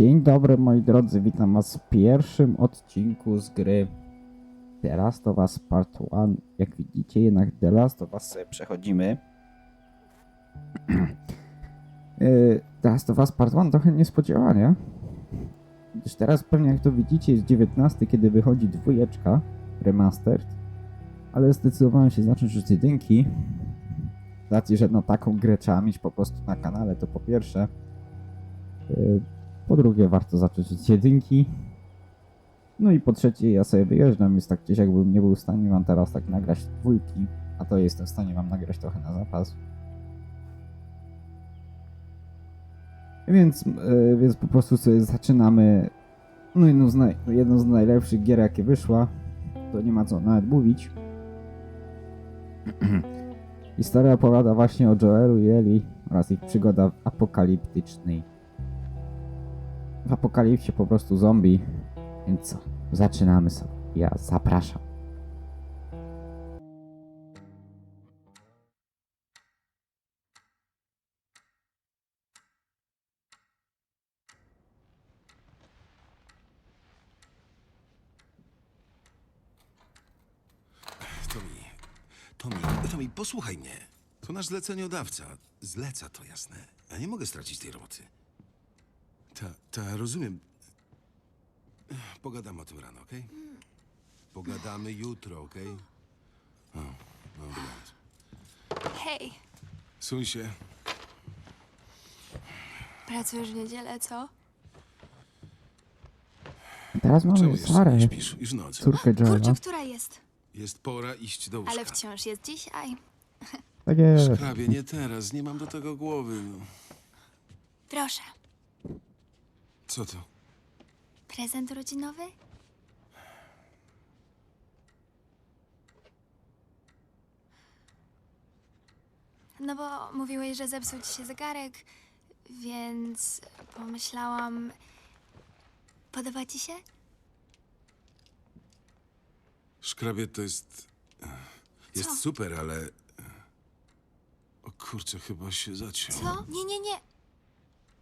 Dzień dobry moi drodzy, witam was w pierwszym odcinku z gry The Last of Us Part 1. Jak widzicie jednak The Last of Us sobie przechodzimy. Y, The Last of Us Part 1 trochę niespodziewanie. Gdyż teraz pewnie jak to widzicie jest 19, kiedy wychodzi dwójeczka remastered. Ale zdecydowałem się zacząć od jedynki. Z że no taką grę trzeba mieć po prostu na kanale, to po pierwsze. Po drugie, warto zacząć od jedynki. No i po trzecie, ja sobie wyjeżdżam, więc tak gdzieś jakbym nie był w stanie wam teraz tak nagrać dwójki, a to jestem w stanie wam nagrać trochę na zapas. Więc, yy, więc po prostu sobie zaczynamy no jedną z, naj, jedną z najlepszych gier jakie wyszła. To nie ma co nawet mówić. Historia opowiada właśnie o Joelu i Eli oraz ich przygoda apokaliptycznej w apokalipsie po prostu zombie. Więc co? Zaczynamy sobie. Ja zapraszam. Tomi, Tomi, Tomi, posłuchaj mnie. To nasz zleceniodawca. Zleca to jasne. Ja nie mogę stracić tej roboty. Ta, ta, rozumiem. Pogadamy o tym rano, okej? Pogadamy jutro, okej? O, no dobranoc. Hej, Suń się. pracujesz w niedzielę, co? Teraz Czemu mamy jeszcze Sarę, nie śpisz? Już noc. córkę Joela. Kurczę, która jest? Jest pora iść do łóżka. Ale wciąż jest dzisiaj. Tak jest. Szkrabie, nie teraz. Nie mam do tego głowy. No. Proszę, Co to? prezent urodzinowy? No bo mówiłeś, że zepsuł ci się zegarek, więc pomyślałam... Podoba ci się? Szkrabie to jest... Jest Co? super, ale... O kurczę, chyba się zaciął. Co? Nie, nie, nie.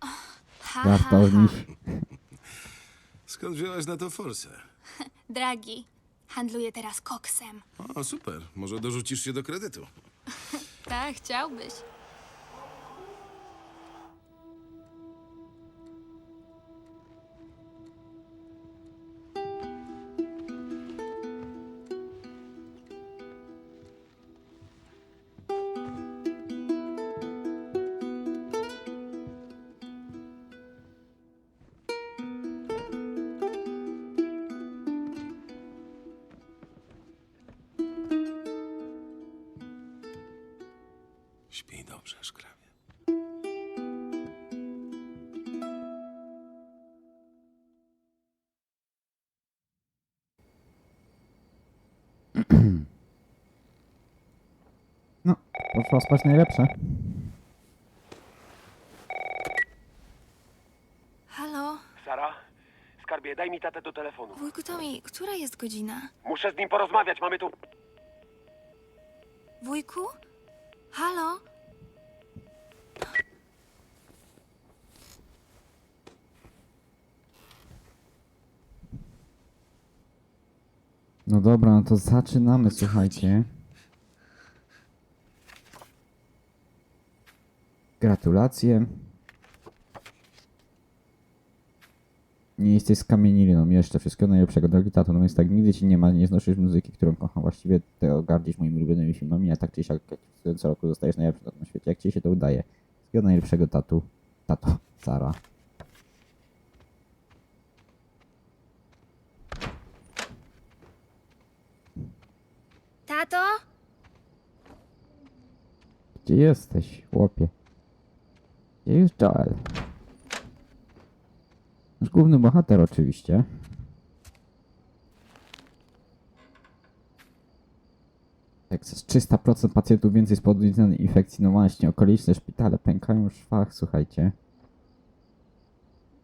Och, Nich. Skąd wziąłeś na to forsę? Dragi, handluję teraz koksem. O, super. Może dorzucisz się do kredytu. Tak, chciałbyś. Poszła spać najlepsze. Halo? Sara? Skarbie, daj mi tatę do telefonu. Wujku Tomi, która jest godzina? Muszę z nim porozmawiać, mamy tu... Wujku? Halo? No dobra, no to zaczynamy, słuchajcie. Gratulacje. Nie jesteś skamieniliną jeszcze. Wszystkiego najlepszego, drogi tato. No więc tak, nigdy ci nie ma, nie znosisz muzyki, którą kocham. Właściwie tego gardzisz moimi ulubionymi filmami, a tak czy siak, co roku zostajesz najlepszy na świecie. Jak ci się to udaje? Wszystkiego najlepszego, tatu. Tato, Sara. Tato? Gdzie jesteś, chłopie? Jest Joel? Nasz główny bohater oczywiście. Texas. 300% pacjentów więcej z podniesionej infekcji. No właśnie, okoliczne szpitale pękają w szwach, słuchajcie.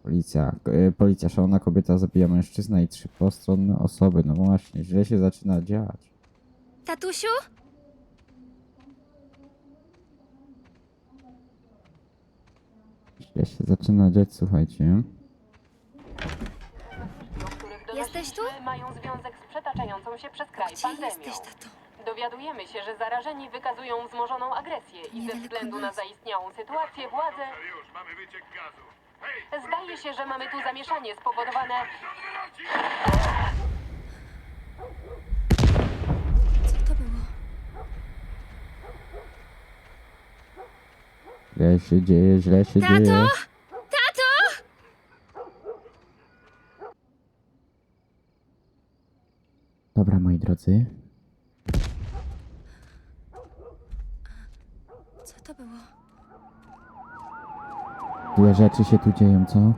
Policja, e, policja, szalona kobieta zabija mężczyzna i trzy postronne osoby. No właśnie, źle się zaczyna dziać. Tatusiu? Źle się zaczyna dziać, słuchajcie. Jesteś tu? mają związek z przetaczającą się przez kraj Gdzie pandemią. jesteś, tato? Dowiadujemy się, że zarażeni wykazują wzmożoną agresję i ze względu na zaistniałą sytuację władze Już mamy wyciek gazu. Zdaje się, że mamy tu zamieszanie spowodowane... Źle się dzieje, źle się Tato? dzieje. Tato! Dobra, moi drodzy. Co to było? Złe rzeczy się tu dzieją, co?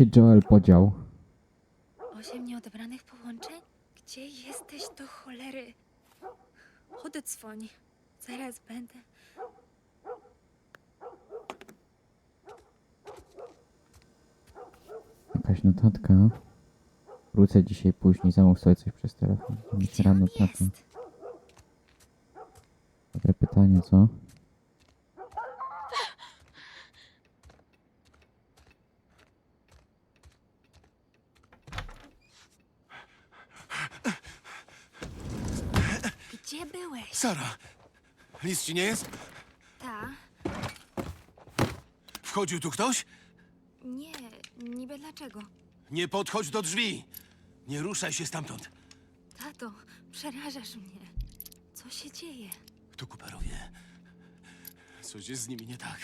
Się Joel podział? Osiem nieodebranych połączeń? Gdzie jesteś do cholery? Oddzwoń. Zaraz będę. Jakaś notatka. Wrócę dzisiaj później, zamów sobie coś przez telefon. Nic Gdzie rano on? Dobre pytanie, co? Gdzie byłeś? Sara! Nic ci nie jest? Ta? Wchodził tu ktoś? Nie, niby dlaczego? Nie podchodź do drzwi! Nie ruszaj się stamtąd. Tato, przerażasz mnie. Co się dzieje? To Cooperowie. Coś jest z nimi nie tak.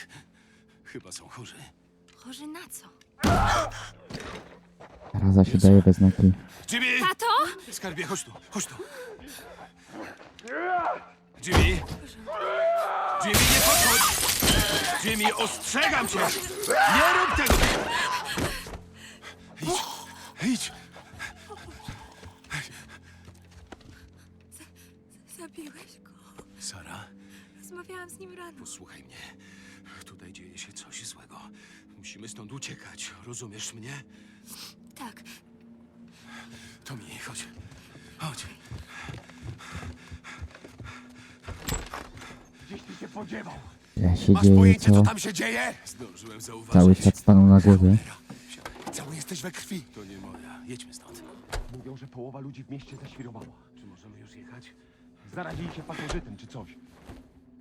Chyba są chorzy. Chorzy na co? Raza się daje we znaki. Jimmy! Tato! Skarbie, chodź tu, chodź tu. Jimmy! Jimmy, nie podchodź! Jimmy, ostrzegam cię! Nie rób tego! Idź, idź! Zabiłeś go. Sara, Rozmawiałam z nim rano. posłuchaj mnie. Tutaj dzieje się coś złego. Musimy stąd uciekać, rozumiesz mnie? Tak, Tommy, chodź. Chodź. Gdzieś ty się podziewał. Ja się Masz dzieje, pojęcie, co co? tam się dzieje? Zdążyłem zauważyć. Cały świat stanął na głowie. Cały jesteś we krwi. To nie moja. Jedźmy stąd. Mówią, że połowa ludzi w mieście zaświrowała. Czy możemy już jechać? Zarazili się pasożytem czy coś.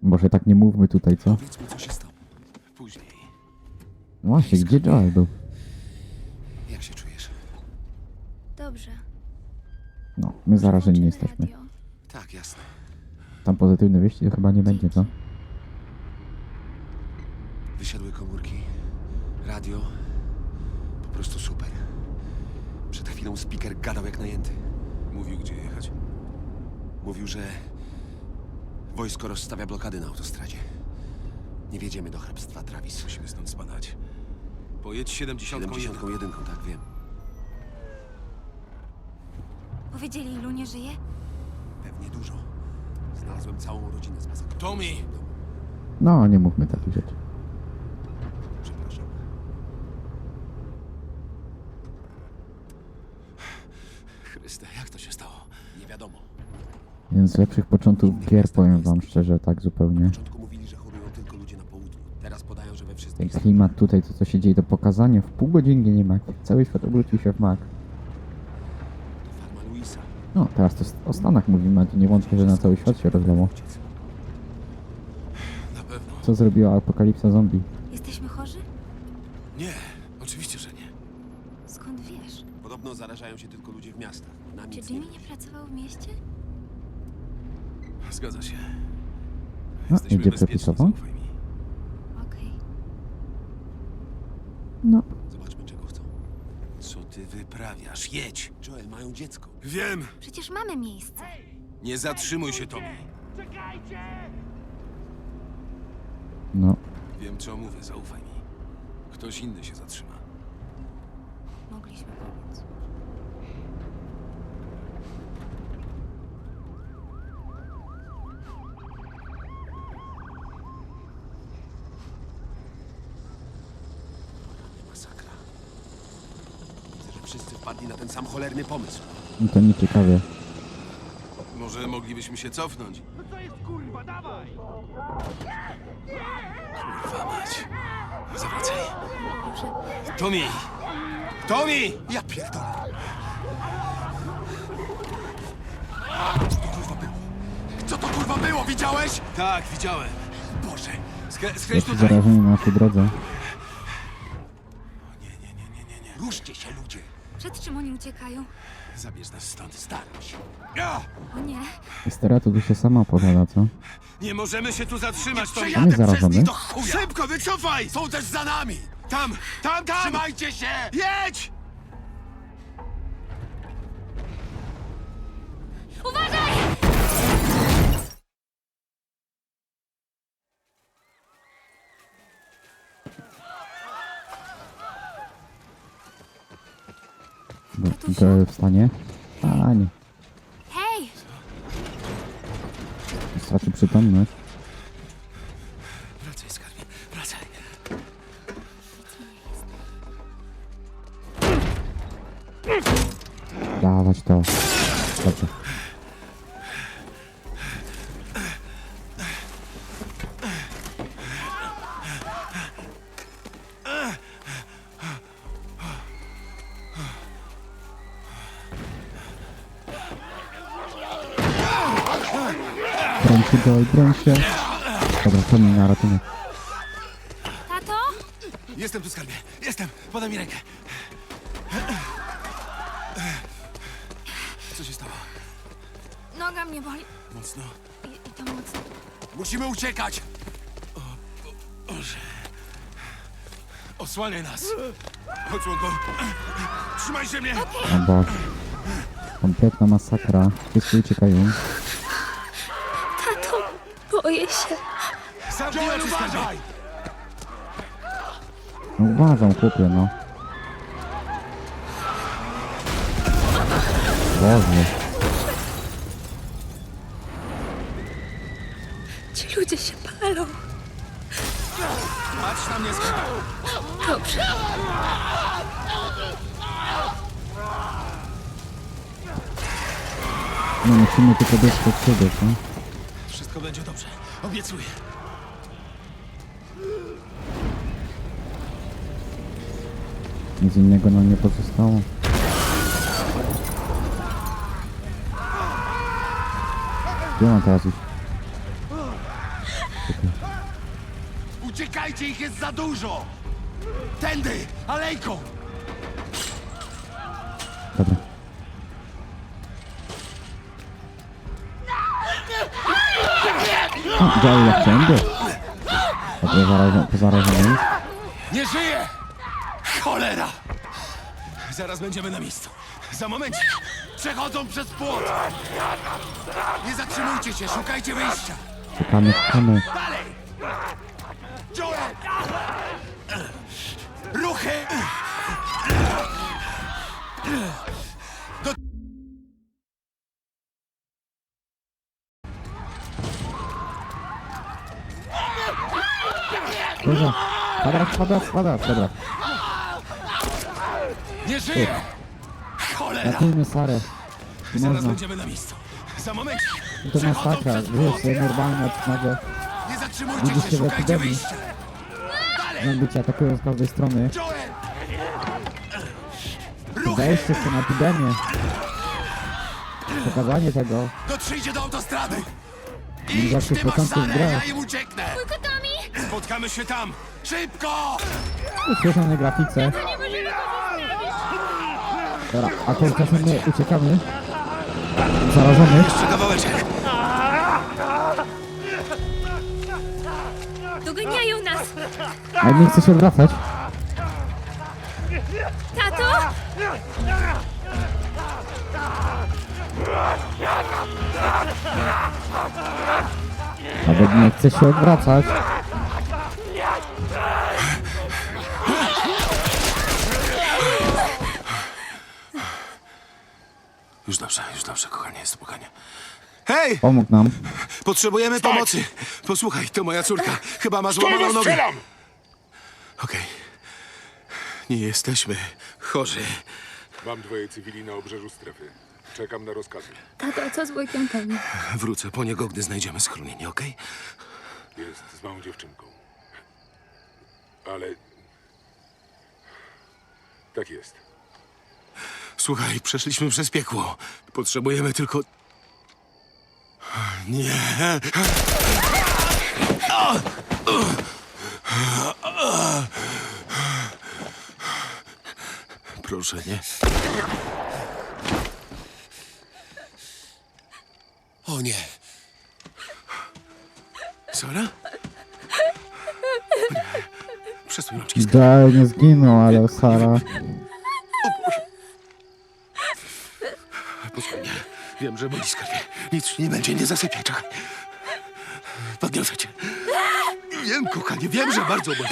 Może tak nie mówmy tutaj, co? Powiedz mi, co się stało. Później. No Właśnie, gdzie Joel był? Jak się czujesz? dobrze. No, my zarażeni nie Włączymy jesteśmy. radio. Tak, jasne. Tam pozytywne wieści to chyba nie będzie, co? Wysiadły komórki. Radio. Po prostu super. Przed chwilą speaker gadał jak najęty. Mówił, gdzie jechać? Mówił, że wojsko rozstawia blokady na autostradzie. Nie wjedziemy do hrabstwa Travis. Musimy stąd spadać. Pojedź 71. 71, tak wiem. Powiedzieli, ilu nie żyje? Pewnie dużo. Znalazłem całą rodzinę z masakru. Tommy! No, nie mówmy takich rzeczy. Przepraszam. Chryste, jak to się stało? Nie wiadomo. Jeden z lepszych początków gier, powiem wam szczerze, tak zupełnie. Na początku mówili, że chorują tylko ludzie na południu. Teraz podają, że we Ten klimat tutaj, to co się dzieje do pokazania w pół godzinki nie ma. Cały świat obrócił się w mak. To. No, teraz to o Stanach mówimy, a tu nie wątpię, że na cały świat się rozlało. Na pewno. Co zrobiła apokalipsa zombie? Jesteśmy chorzy? Nie, oczywiście, że nie. Skąd wiesz? Podobno zarażają się tylko ludzie w miastach. Na Czy Jimmy nie pracował w mieście? Zgadza się. No, Jesteśmy jedzie bezpieczni, przepisowo. zaufaj mi. Okej. No, Zobaczmy, czego chcą. Co ty wyprawiasz? Jedź! Joel, mają dziecko. Wiem! Przecież mamy miejsce. Nie zatrzymuj się, Tommy. no. Wiem, co mówię, zaufaj mi. Ktoś inny się zatrzyma. Mogliśmy pomóc. Masakra. Widzę, że wszyscy wpadli na ten sam cholerny pomysł. No to nieciekawie. Może moglibyśmy się cofnąć. No co jest kurwa, dawaj! Kurwa mać. Zawracaj. Tommy! Tommy! Ja pierdolę. Co to kurwa było? Widziałeś? Tak, widziałem. Boże. Skrę- Skręć Jest tutaj. na naszej drodze. Ruszcie się, ludzie. Przed czym oni uciekają? Zabierz nas stąd, staram się. Ja! O nie. Estera to tu się sama opowiada, co? Nie możemy się tu zatrzymać, Tommy. On jest zarażony? do chuja. Szybko, wycofaj! Są też za nami! Tam, tam, tam! Trzymajcie się! Jedź! Uważaj! Bo, to wstanie? A, nie. Hej! Straci przytomność. Noga mnie boli. Mocno. I, i to mocno. Musimy uciekać! O, Bo- Boże. Osłaniaj nas! Chodź, łąko. Trzymaj się mnie! O Boże. Kompletna masakra. Wszyscy uciekają. Tato, boję się. Oczy, skarbie! No uważam, chłopie, no. Boże. No musimy tylko dojść do ciebie, co? Wszystko będzie dobrze. Obiecuję. Nic innego nam nie pozostało. Gdzie mam teraz iść? Czekaj. Uciekajcie, ich jest za dużo! Tędy! Alejką! Dobra. O, działy jak wszędzie. Zarażę, zarażony. Nie żyje! Cholera! Zaraz będziemy na miejscu. Za moment. Przechodzą przez płot. Nie zatrzymujcie się, szukajcie wyjścia. Czekamy, czekamy. Dalej! Joel! Ruchy! Dobra. Kwadrats, kwadrats, kwadrats, dobra. Nie żyje! Cholera! Ratujmy Sarę. Nie Zaraz można. będziemy na miejscu. Za moment. To masakra. Wiesz, sobie normalnie od nagle Nie zatrzymujcie się, w szukajcie epidemii. wyjścia. jakby cię atakują z każdej strony. Joel! Ruchy! Zajście się na epidemię. Pokazanie tego. Dotrzyjcie do autostrady! Idź, zawsze ty masz początek Sarę, gra. ja im ucieknę! Tommy! Spotkamy się tam! Szybko! Uśpieszone grafice. Dobra, a tymczasem my uciekamy. Zarażonych. Jeszcze kawałeczek. Doganiają nas! Ale nie chce się odwracać. Tato! Nawet nie chce się odwracać. Już dobrze, już dobrze, kochanie, spokojnie. Hej! Pomógł nam. Potrzebujemy pomocy. Posłuchaj, to moja córka. Chyba ma złamaną nogę. Okej. Nie jesteśmy chorzy. Mam dwoje cywili na obrzeżu strefy. Czekam na rozkazy. Tato, co z weekendem? Wrócę po niego, gdy znajdziemy schronienie, okej? Jest z małą dziewczynką. Ale... Tak jest. Słuchaj, przeszliśmy przez piekło. Potrzebujemy tylko... Nie. Proszę, nie. O nie. Sara? Nie. Przesuń rączki. Joel nie zginął, ale Sara... Posłuchaj mnie. Wiem, że boli skarbie. Nic nie będzie, nie zasypiaj, czekaj. Podniosę cię. Wiem, kochanie, wiem, że bardzo boli.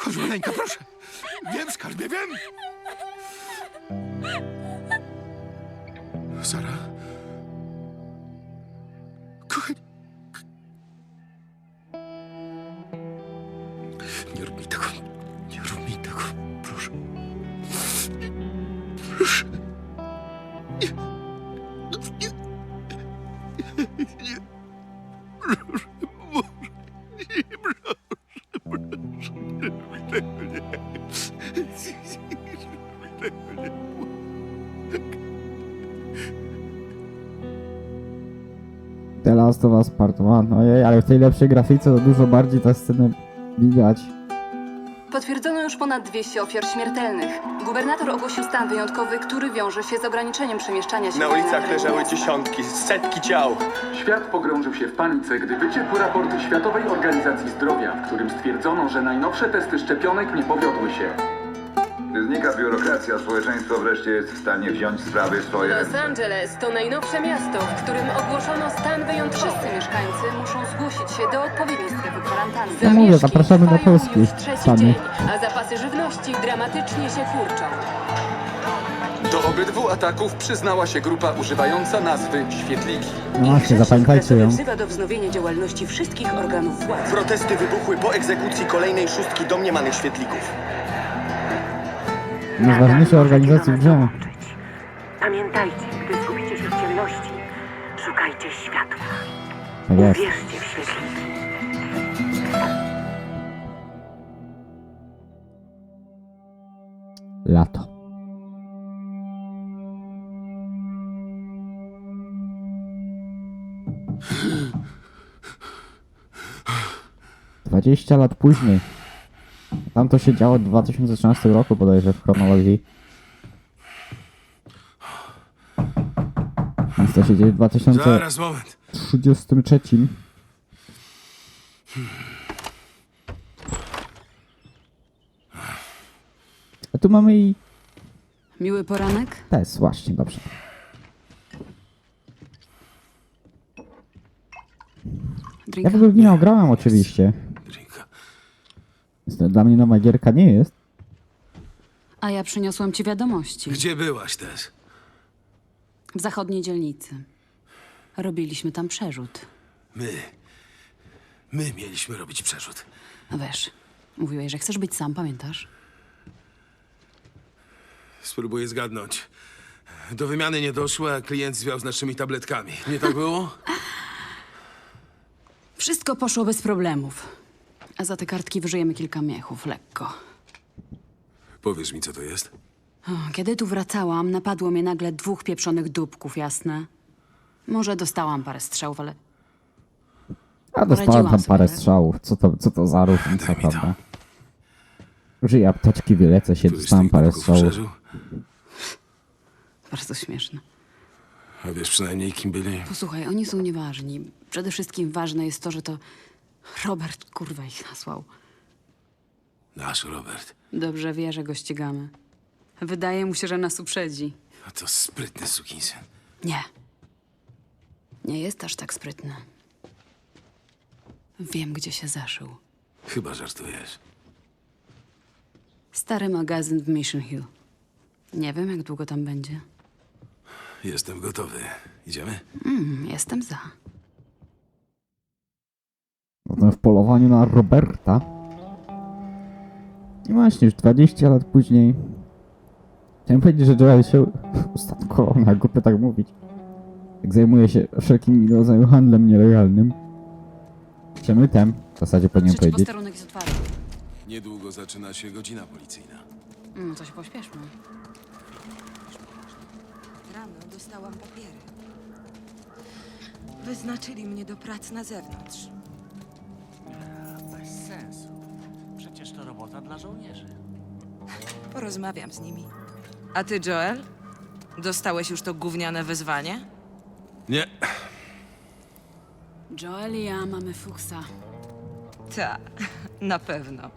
Chodź, maleńka, proszę. Wiem, skarbie, wiem. The Last of Us Part 1. Ojej, ale w tej lepszej grafice to dużo bardziej ta scena widać. Już ponad 200 ofiar śmiertelnych. Gubernator ogłosił stan wyjątkowy, który wiąże się z ograniczeniem przemieszczania się Na na ulicach leżały dziesiątki, setki ciał. Świat pogrążył się w panice, gdy wyciekł raport Światowej Organizacji Zdrowia, w którym stwierdzono, że najnowsze testy szczepionek nie powiodły się. Znika biurokracja, społeczeństwo wreszcie jest w stanie wziąć sprawy w swoje Los ręce. Angeles to najnowsze miasto, w którym ogłoszono stan wyjątkowy. Wszyscy mieszkańcy muszą zgłosić się do odpowiedniej strefy kwarantanny. No mówię, Zamieszki zapraszamy do trwają Polski już trzeci dzień, a zapasy żywności dramatycznie się kurczą. Do obydwu ataków przyznała się grupa używająca nazwy Świetliki. No właśnie, zapamiętajcie ją. wzywa do wznowienia działalności wszystkich organów władzy. Protesty wybuchły po egzekucji kolejnej szóstki domniemanych świetlików. Najważniejsze organizacje w grze. Pamiętajcie, gdy zgubicie się w ciemności, szukajcie światła. Tak jest. Wierzcie w świetliki. Lato. Dwadzieścia lat później. Tam to się działo w 2013 roku bodajże w chronologii. Więc to się dzieje w 2033. Zaraz, moment. A tu mamy i Miły poranek? test, właśnie, dobrze. Ja Drinka? w ogóle w nie grałem oczywiście. Dla mnie nowa gierka nie jest. A ja przyniosłam ci wiadomości. Gdzie byłaś, Tess? W zachodniej dzielnicy. Robiliśmy tam przerzut. My. My mieliśmy robić przerzut. No wiesz, mówiłeś, że chcesz być sam, pamiętasz? Spróbuję zgadnąć. Do wymiany nie doszło, a klient zwiał z naszymi tabletkami. Nie tak było? Wszystko poszło bez problemów. A za te kartki wyżyjemy kilka miechów, lekko. Powiesz mi, co to jest? O, Kiedy tu wracałam, napadło mnie nagle dwóch pieprzonych dupków, jasne? Może dostałam parę strzałów, ale A dostałem Poradziłam tam sobie, parę tak? strzałów. Co to, co to za różnica, Daj mi to. prawda? Użyję apteczki, wylecę się, Któryś z dostałem tych parę dupków strzałów. przeżył? bardzo śmieszne. A wiesz przynajmniej, kim byli? Posłuchaj, oni są nieważni. Przede wszystkim ważne jest to, że to Robert kurwa ich nasłał. Nasz Robert. Dobrze wie, że go ścigamy. Wydaje mu się, że nas uprzedzi. A to sprytny sukinsyn. Nie. Nie jest aż tak sprytny. Wiem, gdzie się zaszył. Chyba żartujesz. Stary magazyn w Mission Hill. Nie wiem, jak długo tam będzie. Jestem gotowy. Idziemy? Mm, jestem za. Potem w polowaniu na Roberta. I właśnie, już 20 lat później. Chciałem powiedzieć, że Joel się Ustatkowana, głupio tak mówić. Jak zajmuje się wszelkim rodzajem handlem nielegalnym. Przemytem, w zasadzie powinien Trzeci powiedzieć. posterunek jest otwarty. Niedługo zaczyna się godzina policyjna. No to się pośpieszmy. Rano dostałam papiery. Wyznaczyli mnie do pracy na zewnątrz. Dla żołnierzy. Porozmawiam z nimi. A ty, Joel? Dostałeś już to gówniane wezwanie? Nie. Joel i ja mamy fuksa. Ta, na pewno.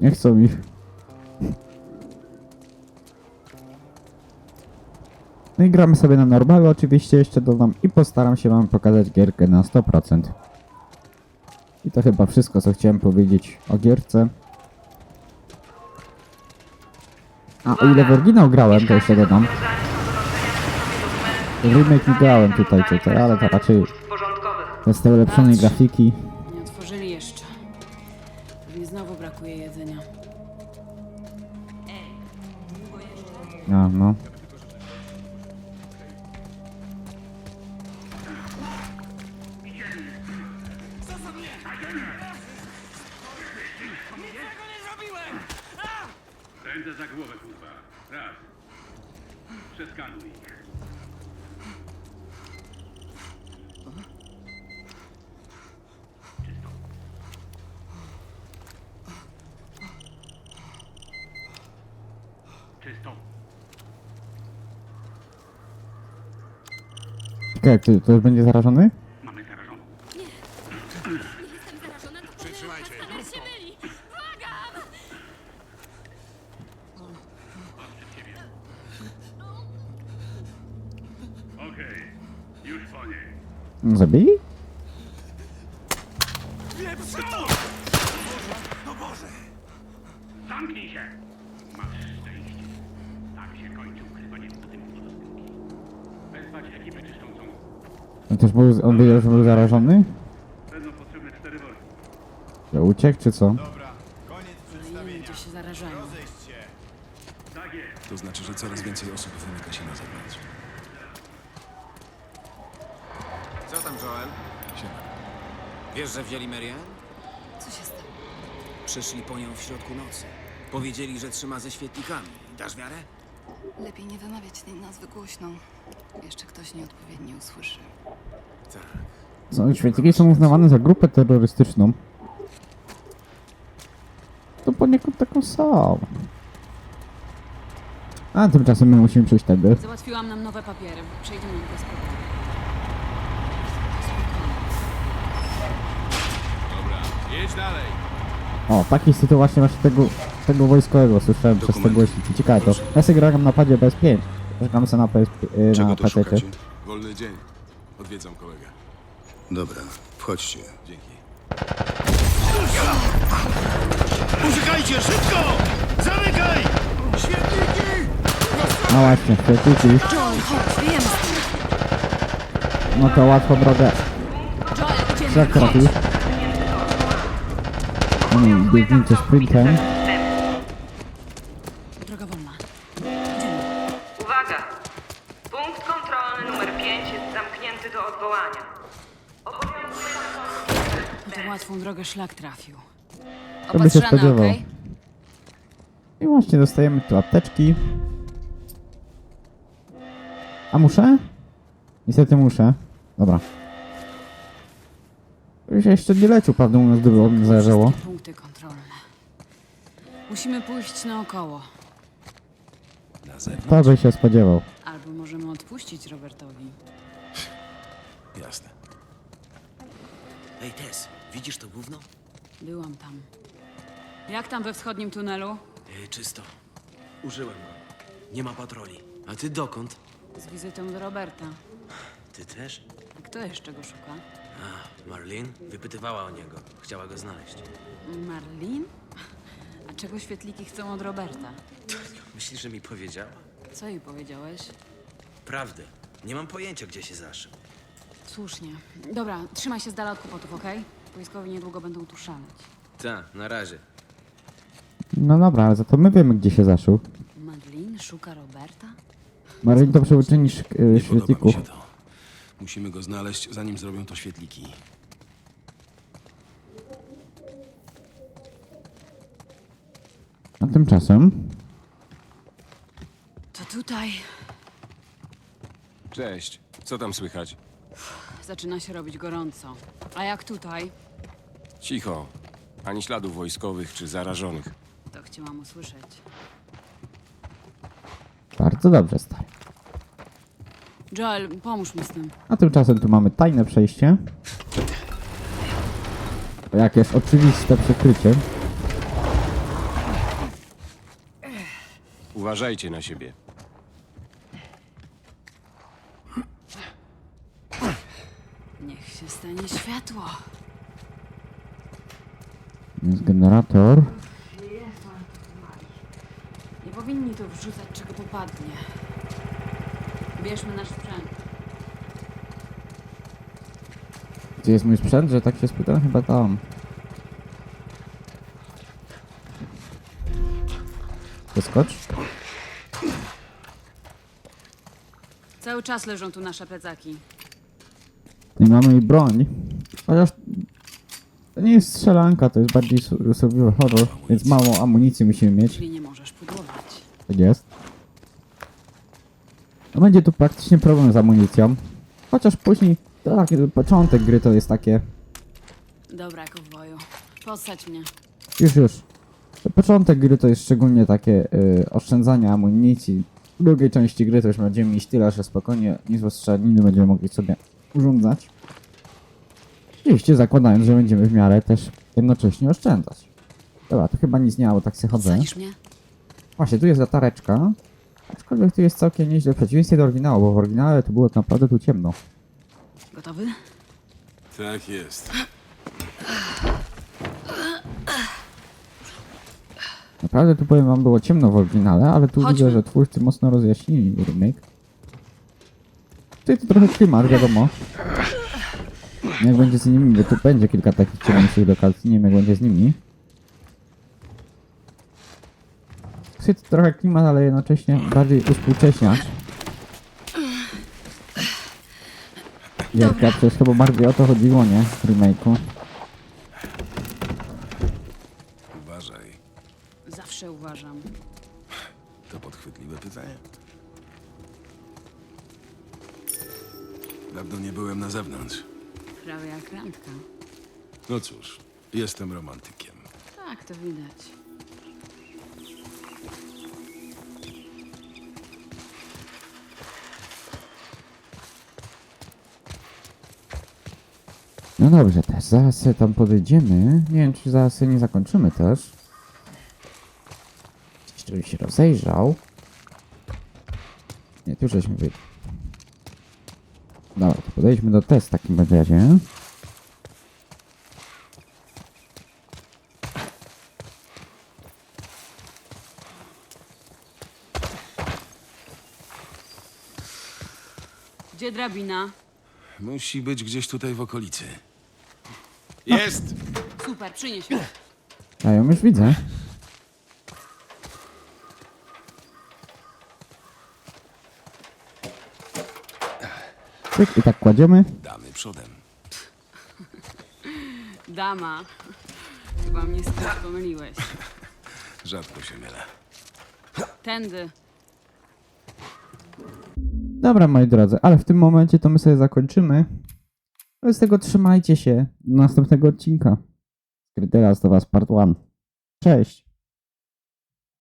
Nie chcą mi. No i gramy sobie na normalu, oczywiście jeszcze dodam i postaram się wam pokazać gierkę na 100%. I to chyba wszystko, co chciałem powiedzieć o gierce. A o ile w oryginał grałem, to jeszcze dodam. W remake nie grałem tutaj, tutaj, ale to raczej bez tej ulepszonej grafiki. Nie otworzyli jeszcze. Pewnie znowu brakuje jedzenia. A, no. Czekaj, to, to już będzie zarażony? Mamy zarażoną. Okej, już po niej. No, Zabili? Też był, zarażony? Będą potrzebne cztery worki. Że uciekł, czy co? Się zarażają. Tak jest. To znaczy, że coraz więcej osób wymyka się na zewnątrz. Co tam, Joel? Wiesz, że wzięli Marian? Co się stało? Przyszli po nią w środku nocy. Powiedzieli, że trzyma ze świetlikami. Dasz wiarę? Lepiej nie wymawiać tej nazwy głośno. Jeszcze ktoś nieodpowiednio usłyszy. Tak. Co, Święciki są uznawane za grupę terrorystyczną. To poniekąd taką są. A tymczasem my musimy przejść tędy. Załatwiłam nam nowe papiery. Przejdziemy bez problemu. Jedź dalej. O, takiej sytuacji właśnie tego, tego wojskowego słyszałem przez te Dokumenty. głośniki. Ciekawe to. Ja sobie gram na padzie PS5. Czekam sobie na PS, y, Czego na tu PC. szukacie? Wolny dzień. Odwiedzam kolegę. Dobra, wchodźcie. Dzięki. Uciekajcie, szybko! Zamykaj! No właśnie, świetniki. Joel, chodź. No to łatwo drogę. Joel, idziemy. Jak trafił? No nie, biegnijcie sprintem. Droga wolna. Idziemy. Uwaga! Punkt kontrolny 5 jest zamknięty do odwołania. Na tę łatwą drogę szlak trafił. To by się spodziewał. okej? I właśnie dostajemy tu apteczki. A muszę? Niestety muszę. Dobra. Już jeszcze nie lecił, prawdę mówiąc, gdyby on zależało. Wszystkie punkty kontrolne. Musimy pójść naokoło. Na zewnątrz? To by się spodziewał. Albo możemy odpuścić Robertowi. Jasne. Ej, Tess, widzisz to gówno? Byłam tam. Jak tam we wschodnim tunelu? Ej, czysto. Użyłem go. Nie ma patroli. A ty dokąd? Z wizytą do Roberta. Ty też? A kto jeszcze go szuka? A, Marlene wypytywała o niego. Chciała go znaleźć. Marlin? A czego świetliki chcą od Roberta? Myślisz, że mi powiedziała? Co jej powiedziałeś? Prawdę. Nie mam pojęcia, gdzie się zaszył. Słusznie. Dobra, trzymaj się z dala od kłopotów, okej? Wojskowi niedługo będą tu szaleć. Ta, na razie. No dobra, ale za to my wiemy, gdzie się zaszył. Madeline szuka Roberta? Marlin to przełoczeni sz- e, Nie podoba mi świetlików. się to. Musimy go znaleźć, zanim zrobią to świetliki. A tymczasem To tutaj Cześć. Co tam słychać? zaczyna się robić gorąco. A jak tutaj? Cicho. Ani śladów wojskowych czy zarażonych. To chciałam usłyszeć. bardzo dobrze, stary. Joel, pomóż mi z tym. A tymczasem tu mamy tajne przejście. Jak jest oczywiste przykrycie. Uważajcie na siebie. Niech się stanie światło. Jest generator. Nie powinni tu wrzucać czego popadnie. Bierzmy nasz sprzęt. Gdzie jest mój sprzęt, że tak się spytam? Chyba tam. Wyskocz. Cały czas leżą tu nasze plecaki. I mamy i broń. Chociaż to nie jest strzelanka, to jest bardziej su- survival horror, więc mało amunicji musimy mieć. Nie możesz pudłować. Tak jest. No będzie tu praktycznie problem z amunicją. Chociaż później, to taki początek gry to jest takie, Dobra, kowboju. Podsadź mnie. już już. Początek gry to jest szczególnie takie y, oszczędzanie amunicji. W drugiej części gry to już będziemy mieć tyle, że spokojnie niezłe strzelaniny będziemy mogli sobie urządzać. Oczywiście zakładając, że będziemy w miarę też jednocześnie oszczędzać. Dobra, to chyba nic nie mało, tak się chodzę. Podsadzisz mnie? Właśnie, tu jest latareczka. Aczkolwiek tu jest całkiem nieźle w przeciwieństwie do oryginału, bo w oryginale to było naprawdę tu ciemno. Gotowy? Tak jest. Naprawdę tu powiem wam było ciemno w oryginale, ale tu Chodźmy. widzę, że twórcy mocno rozjaśnili remake. Tutaj to trochę klimat, wiadomo. Jak będzie z nimi, bo tu będzie kilka takich ciemniejszych lokacji, nie wiem jak będzie z nimi. To trochę klimat, ale jednocześnie bardziej uspółcześniacz. Wielka, przecież chyba bardziej o to chodziło, nie? W remake'u. Uważaj. Zawsze uważam. To podchwytliwe pytanie. Dawno nie byłem na zewnątrz. Prawie jak randka. No cóż, jestem romantykiem. Tak, to widać. No dobrze, też zaraz sobie tam podejdziemy. Nie wiem, czy zaraz sobie nie zakończymy też. Jeszcze bym się rozejrzał. Nie, tu żeśmy byli. Podejdźmy do test w takim razie. Gdzie drabina? Musi być gdzieś tutaj w okolicy. Jest! Super, przynieś ją. Ja ją już widzę. Cyk, i tak kładziemy. Damy przodem. Dama. Chyba mnie z kimś pomyliłeś. Rzadko się mylę. Tędy. Dobra, moi drodzy, ale w tym momencie to my sobie zakończymy. Wobec tego trzymajcie się do następnego odcinka. Teraz to was part 1. Cześć!